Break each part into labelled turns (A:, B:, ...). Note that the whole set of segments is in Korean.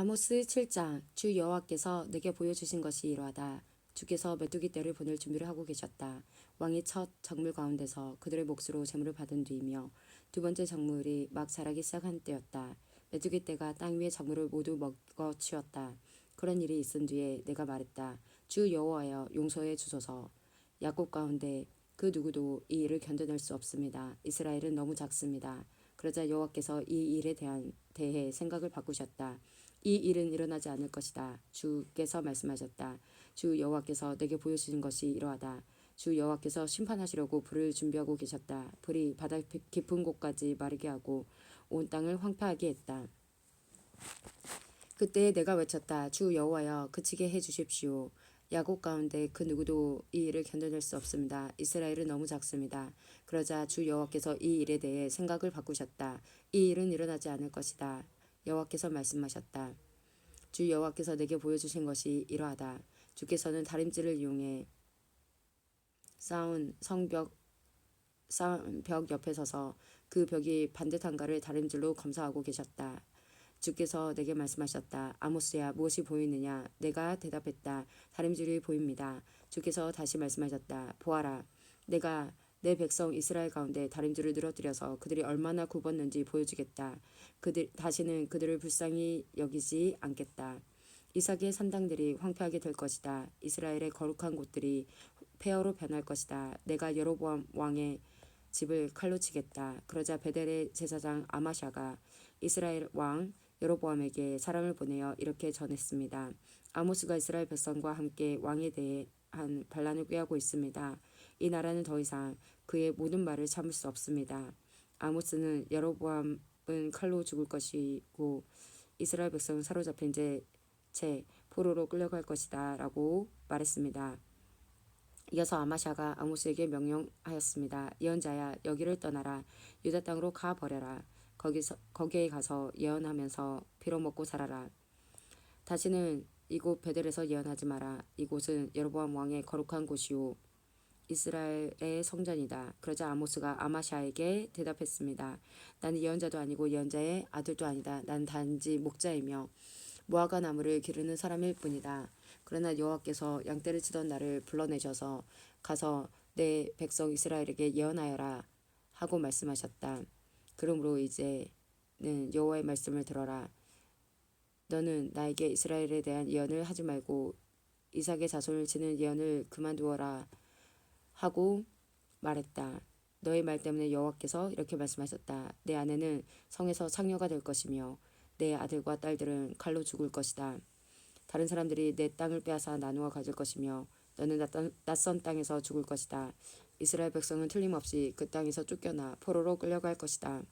A: 아모스 7장 주 여호와께서 내게 보여주신 것이 이러하다. 주께서 메뚜기 떼를 보낼 준비를 하고 계셨다. 왕이 첫 작물 가운데서 그들의 몫으로 재물을 받은 뒤이며 두 번째 작물이 막 자라기 시작한 때였다. 메뚜기 떼가 땅 위의 작물을 모두 먹어 치웠다. 그런 일이 있은 뒤에 내가 말했다. 주 여호와여 용서해 주소서. 야곱 가운데 그 누구도 이 일을 견뎌낼 수 없습니다. 이스라엘은 너무 작습니다. 그러자 여호와께서 이 일에 대한 대해 생각을 바꾸셨다. 이 일은 일어나지 않을 것이다. 주께서 말씀하셨다. 주 여호와께서 내게 보여주신 것이 이러하다. 주 여호와께서 심판하시려고 불을 준비하고 계셨다. 불이 바다 깊은 곳까지 마르게 하고 온 땅을 황폐하게 했다. 그때 내가 외쳤다. 주 여호와여 그치게 해 주십시오. 야곱 가운데 그 누구도 이 일을 견뎌낼 수 없습니다. 이스라엘은 너무 작습니다. 그러자 주 여호와께서 이 일에 대해 생각을 바꾸셨다. 이 일은 일어나지 않을 것이다. 여호와께서 말씀하셨다. 주 여호와께서 내게 보여주신 것이 이러하다. 주께서는 다림질을 이용해 쌓은 성벽 쌓은 벽 옆에 서서 그 벽이 반듯한가를 다림질로 검사하고 계셨다. 주께서 내게 말씀하셨다. 아모스야 무엇이 보이느냐? 내가 대답했다. 다림질이 보입니다. 주께서 다시 말씀하셨다. 보아라. 내가 내 백성 이스라엘 가운데 다림질을 늘어뜨려서 그들이 얼마나 굽었는지 보여주겠다. 그들 다시는 그들을 불쌍히 여기지 않겠다. 이삭의 산당들이 황폐하게 될 것이다. 이스라엘의 거룩한 곳들이 폐허로 변할 것이다. 내가 여로보암 왕의 집을 칼로 치겠다. 그러자 베델의 제사장 아마샤가 이스라엘 왕 여로보암에게 사람을 보내어 이렇게 전했습니다. 아모스가 이스라엘 백성과 함께 왕에 대한 반란을 꾀하고 있습니다. 이 나라는 더 이상 그의 모든 말을 참을 수 없습니다. 아모스는 여로보암은 칼로 죽을 것이고 이스라엘 백성은 사로잡힌 채, 채 포로로 끌려갈 것이다 라고 말했습니다. 이어서 아마샤가 아모스에게 명령하였습니다. 예언자야 여기를 떠나라 유다 땅으로 가 버려라 거기서 거기에 가서 예언하면서 피로 먹고 살아라. 다시는 이곳 베델에서 예언하지 마라. 이곳은 여로보암 왕의 거룩한 곳이요 이스라엘의 성전이다. 그러자 아모스가 아마샤에게 대답했습니다. 나는 예언자도 아니고 예언자의 아들도 아니다. 난 단지 목자이며 무화과 나무를 기르는 사람일 뿐이다. 그러나 여호와께서 양떼를 치던 나를 불러내셔서 가서 내 백성 이스라엘에게 예언하여라 하고 말씀하셨다. 그러므로 이제는 여호와의 말씀을 들어라. 너는 나에게 이스라엘에 대한 예언을 하지 말고 이삭의 자손을 치는 예언을 그만두어라 하고 말했다. 너의 말 때문에 여호와께서 이렇게 말씀하셨다. 내 아내는 성에서 창녀가 될 것이며 내 아들과 딸들은 칼로 죽을 것이다. 다른 사람들이 내 땅을 빼앗아 나누어 가질 것이며 너는 낯선 땅에서 죽을 것이다. 이스라엘 백성은 틀림없이 그 땅에서 쫓겨나 포로로 끌려갈 것이다.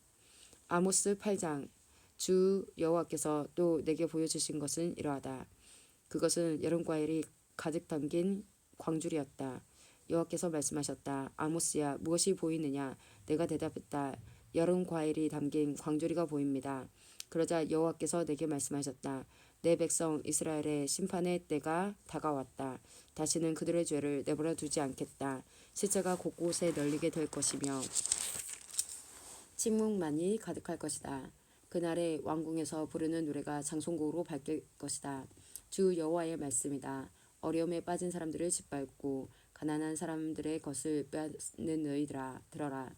A: 아모스 8장 주 여호와께서 또 내게 보여주신 것은 이러하다. 그것은 여름 과일이 가득 담긴 광줄이었다. 여호와께서 말씀하셨다. 아모스야 무엇이 보이느냐? 내가 대답했다. 여름 과일이 담긴 광줄이가 보입니다. 그러자 여호와께서 내게 말씀하셨다. 내 백성 이스라엘의 심판의 때가 다가왔다. 다시는 그들의 죄를 내버려 두지 않겠다. 시체가 곳곳에 널리게 될 것이며 침묵만이 가득할 것이다. 그날에 왕궁에서 부르는 노래가 장송곡으로 밝힐 것이다. 주 여호와의 말씀이다. 어려움에 빠진 사람들을 짓밟고 가난한 사람들의 것을 빼앗는 너희들아 들어라.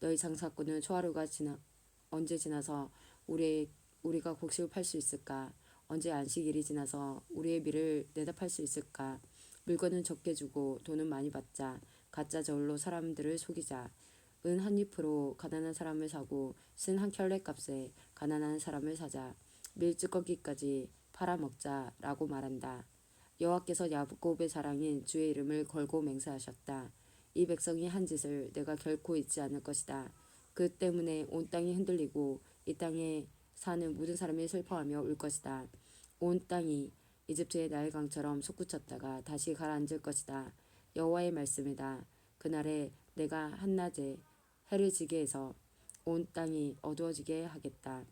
A: 너희 장사꾼은 초하루가 지나 언제 지나서 우리 우리가 곡식을 팔 수 있을까? 언제 안식일이 지나서 우리의 밀을 내다 팔 수 있을까? 물건은 적게 주고 돈은 많이 받자. 가짜 저울로 사람들을 속이자. 은 한 잎으로 가난한 사람을 사고 쓴 한 켤레 값에 가난한 사람을 사자. 밀 찌꺼기까지 팔아먹자라고 말한다. 여호와께서 야곱의 사랑인 주의 이름을 걸고 맹세하셨다. 이 백성이 한 짓을 내가 결코 잊지 않을 것이다. 그 때문에 온 땅이 흔들리고 이 땅에 사는 모든 사람이 슬퍼하며 울 것이다. 온 땅이 이집트의 나일강처럼 솟구쳤다가 다시 가라앉을 것이다. 여호와의 말씀이다. 그날에 내가 한낮에 해를 지게 해서 온 땅이 어두워지게 하겠다.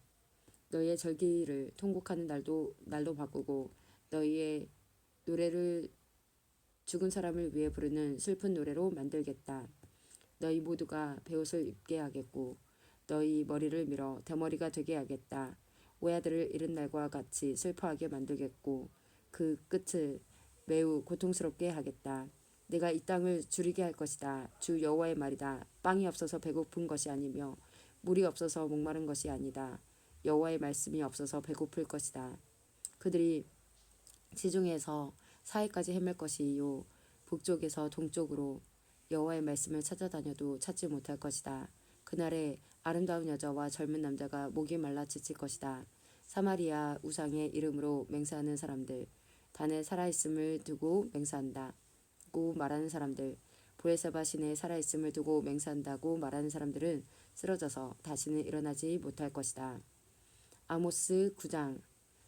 A: 너희의 절기를 통곡하는 날도 날로 바꾸고 너희의 노래를 죽은 사람을 위해 부르는 슬픈 노래로 만들겠다. 너희 모두가 베옷을 입게 하겠고 너희 머리를 밀어 대머리가 되게 하겠다. 오야들을 잃은 날과 같이 슬퍼하게 만들겠고 그 끝을 매우 고통스럽게 하겠다. 내가 이 땅을 줄이게 할 것이다. 주 여호와의 말이다. 빵이 없어서 배고픈 것이 아니며 물이 없어서 목마른 것이 아니다. 여호와의 말씀이 없어서 배고플 것이다. 그들이 지중해에서 사해까지 헤맬 것이요 북쪽에서 동쪽으로 여호와의 말씀을 찾아다녀도 찾지 못할 것이다. 그날에 아름다운 여자와 젊은 남자가 목이 말라 지칠 것이다. 사마리아 우상의 이름으로 맹세하는 사람들, 단에 살아있음을 두고 맹세한다 고 말하는 사람들, 브레세바 신에 살아있음을 두고 맹세한다고 말하는 사람들은 쓰러져서 다시는 일어나지 못할 것이다. 아모스 9장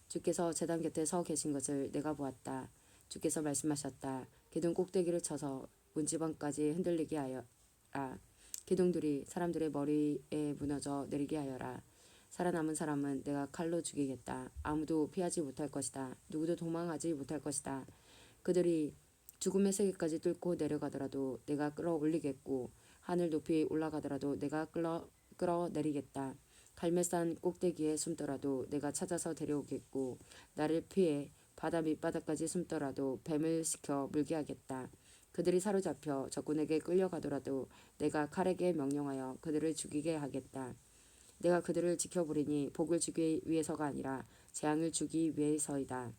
A: 주께서 제단 곁에 서 계신 것을 내가 보았다. 주께서 말씀하셨다. 기둥 꼭대기를 쳐서 문지방까지 흔들리게 하여라. 기둥들이 사람들의 머리에 무너져 내리게 하여라. 살아남은 사람은 내가 칼로 죽이겠다. 아무도 피하지 못할 것이다. 누구도 도망하지 못할 것이다. 그들이 죽음의 세계까지 뚫고 내려가더라도 내가 끌어올리겠고 하늘 높이 올라가더라도 내가 끌어 끌어내리겠다. 갈매산 꼭대기에 숨더라도 내가 찾아서 데려오겠고 나를 피해 바다 밑바닥까지 숨더라도 뱀을 시켜 물게 하겠다. 그들이 사로잡혀 적군에게 끌려가더라도 내가 칼에게 명령하여 그들을 죽이게 하겠다. 내가 그들을 지켜보리니 복을 주기 위해서가 아니라 재앙을 주기 위해서이다.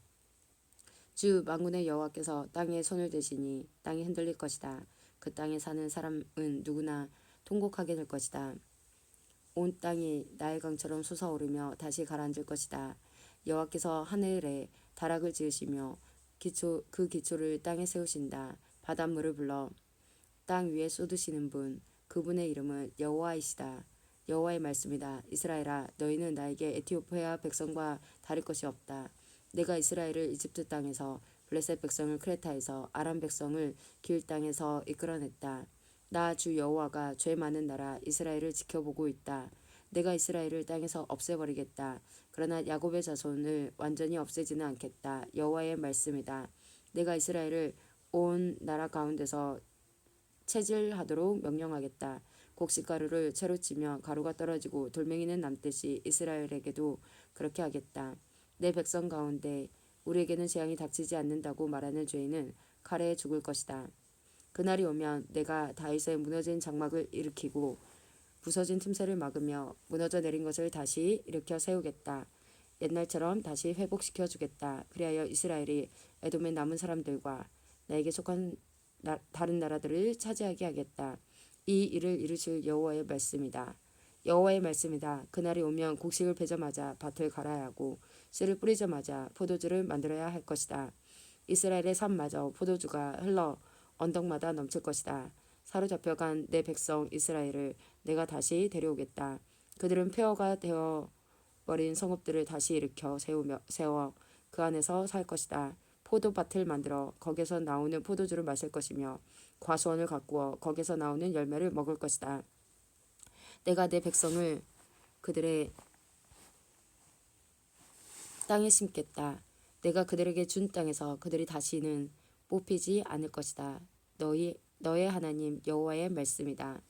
A: 주 만군의 여호와께서 땅에 손을 대시니 땅이 흔들릴 것이다. 그 땅에 사는 사람은 누구나 통곡하게 될 것이다. 온 땅이 나일강처럼 솟아오르며 다시 가라앉을 것이다. 여호와께서 하늘에 다락을 지으시며 기초 그 기초를 땅에 세우신다. 바닷물을 불러 땅 위에 쏟으시는 분 그분의 이름은 여호와이시다. 여호와의 말씀이다. 이스라엘아 너희는 나에게 에티오피아 백성과 다를 것이 없다. 내가 이스라엘을 이집트 땅에서 블레셋 백성을 크레타에서 아람 백성을 길 땅에서 이끌어냈다. 나 주 여호와가 죄 많은 나라 이스라엘을 지켜보고 있다. 내가 이스라엘을 땅에서 없애버리겠다. 그러나 야곱의 자손을 완전히 없애지는 않겠다. 여호와의 말씀이다. 내가 이스라엘을 온 나라 가운데서 체질하도록 명령하겠다. 곡식가루를 채로 치며 가루가 떨어지고 돌멩이는 남듯이 이스라엘에게도 그렇게 하겠다. 내 백성 가운데 우리에게는 재앙이 닥치지 않는다고 말하는 죄인은 칼에 죽을 것이다. 그날이 오면 내가 다윗의 무너진 장막을 일으키고 부서진 틈새를 막으며 무너져 내린 것을 다시 일으켜 세우겠다. 옛날처럼 다시 회복시켜 주겠다. 그리하여 이스라엘이 에돔의 남은 사람들과 나에게 속한 나, 다른 나라들을 차지하게 하겠다. 이 일을 이루실 여호와의 말씀이다. 여호와의 말씀이다. 그날이 오면 곡식을 베자마자 밭을 갈아야 하고 씨를 뿌리자마자 포도주를 만들어야 할 것이다. 이스라엘의 산마저 포도주가 흘러 언덕마다 넘칠 것이다. 사로잡혀간 내 백성 이스라엘을 내가 다시 데려오겠다. 그들은 폐허가 되어 버린 성읍들을 다시 일으켜 세우며 세워 그 안에서 살 것이다. 포도밭을 만들어 거기서 나오는 포도주를 마실 것이며 과수원을 가꾸어 거기서 나오는 열매를 먹을 것이다. 내가 내 백성을 그들의 땅에 심겠다. 내가 그들에게 준 땅에서 그들이 다시는 뽑히지 않을 것이다. 너희 너의 하나님 여호와의 말씀이다.